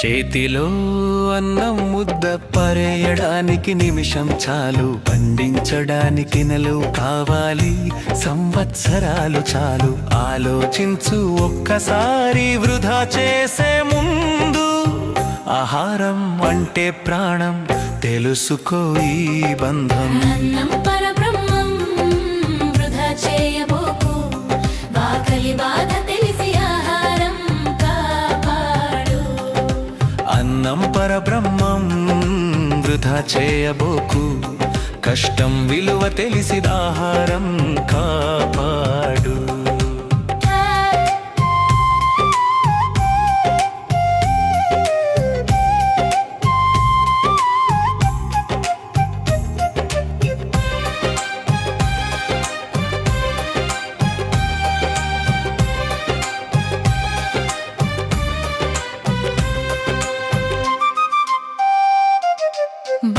చేతిలో అన్నం ముద్ద పరేయడానికి నిమిషం చాలు. పండించడానికి నెలవు కావాలి. సంవత్సరాలు చాలు. ఆలోచించు ఒక్కసారి వృధా చేసే ముందు ఆహారం అంటే ప్రాణం. తెలుసుకో ఈ బంధం. పరబ్రహ్మం వృధా చేయబోకు. వాకలి బాధ అన్నం పరబ్రహ్మం వృధా చేయబోకు. కష్టం విలువ తెలిసి ఆహారం కాపాడు.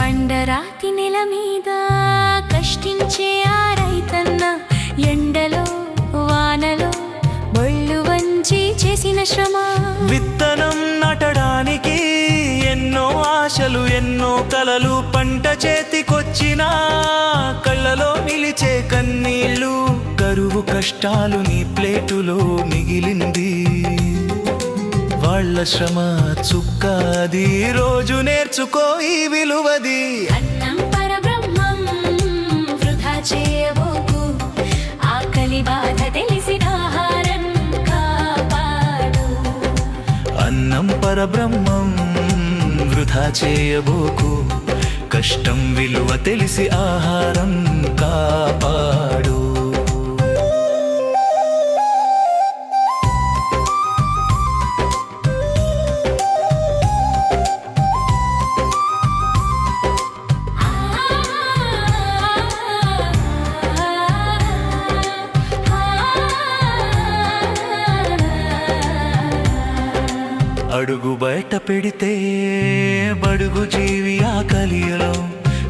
పండరాతి నెల మీద కష్టించే ఆ రైతన్న ఎండలో వానలో బళ్ళు వంచి చేసిన శ్రమ. విత్తనం నాటడానికి ఎన్నో ఆశలు ఎన్నో కలలు పంట చేతికొచ్చినా కళ్ళలో నిలిచే కన్నీళ్ళు కరువు కష్టాలు నీ ప్లేటులో మిగిలింది. వాళ్ళ శ్రమ చుక్కాది. రోజు నేర్చుకో ఈ విలువది. అన్నం పరబ్రహ్మం వృధా చేయబోకు. ఆకలి బాధ తెలిసిన ఆహారం కాపాడు. అన్నం పరబ్రహ్మం వృధా చేయబోకు. కష్టం విలువ తెలిసి ఆహారం కాపాడు. అడుగు బయట పెడితే బడుగు జీవి ఆకలియలో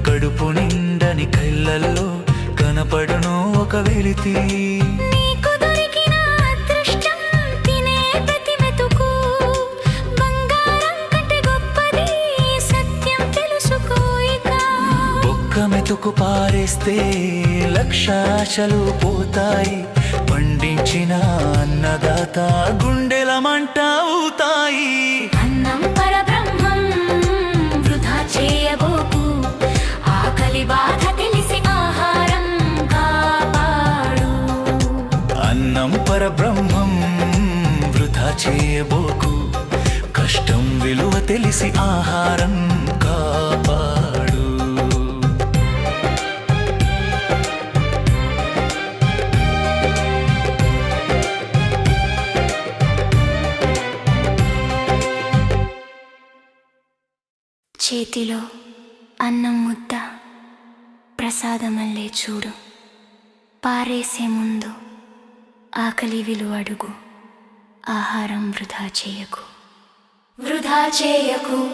కడుపు నిండని కళ్ళల్లో కనపడును ఒక వెలితి. మెతుకు పారేస్తే లక్షాశలు పోతాయి. పండించిన అన్నదాత గుండెల మంట అవుతాయి అన్నం పరబ్రహ్మం వృధా చేయబోకు. ఆకలి బాధ తెలిసి ఆహారం కాపాడు. అన్నం పరబ్రహ్మం వృధా చేయబోకు. కష్టం విలువ తెలిసి ఆహారం కాపాడు. చేతిలో అన్నం ముద్ద ప్రసాదమల్లే చూడు. పారేసే ముందు ఆకలి విలువ అడుగు. ఆహారం వృధా చేయకు. వృధా చేయకు.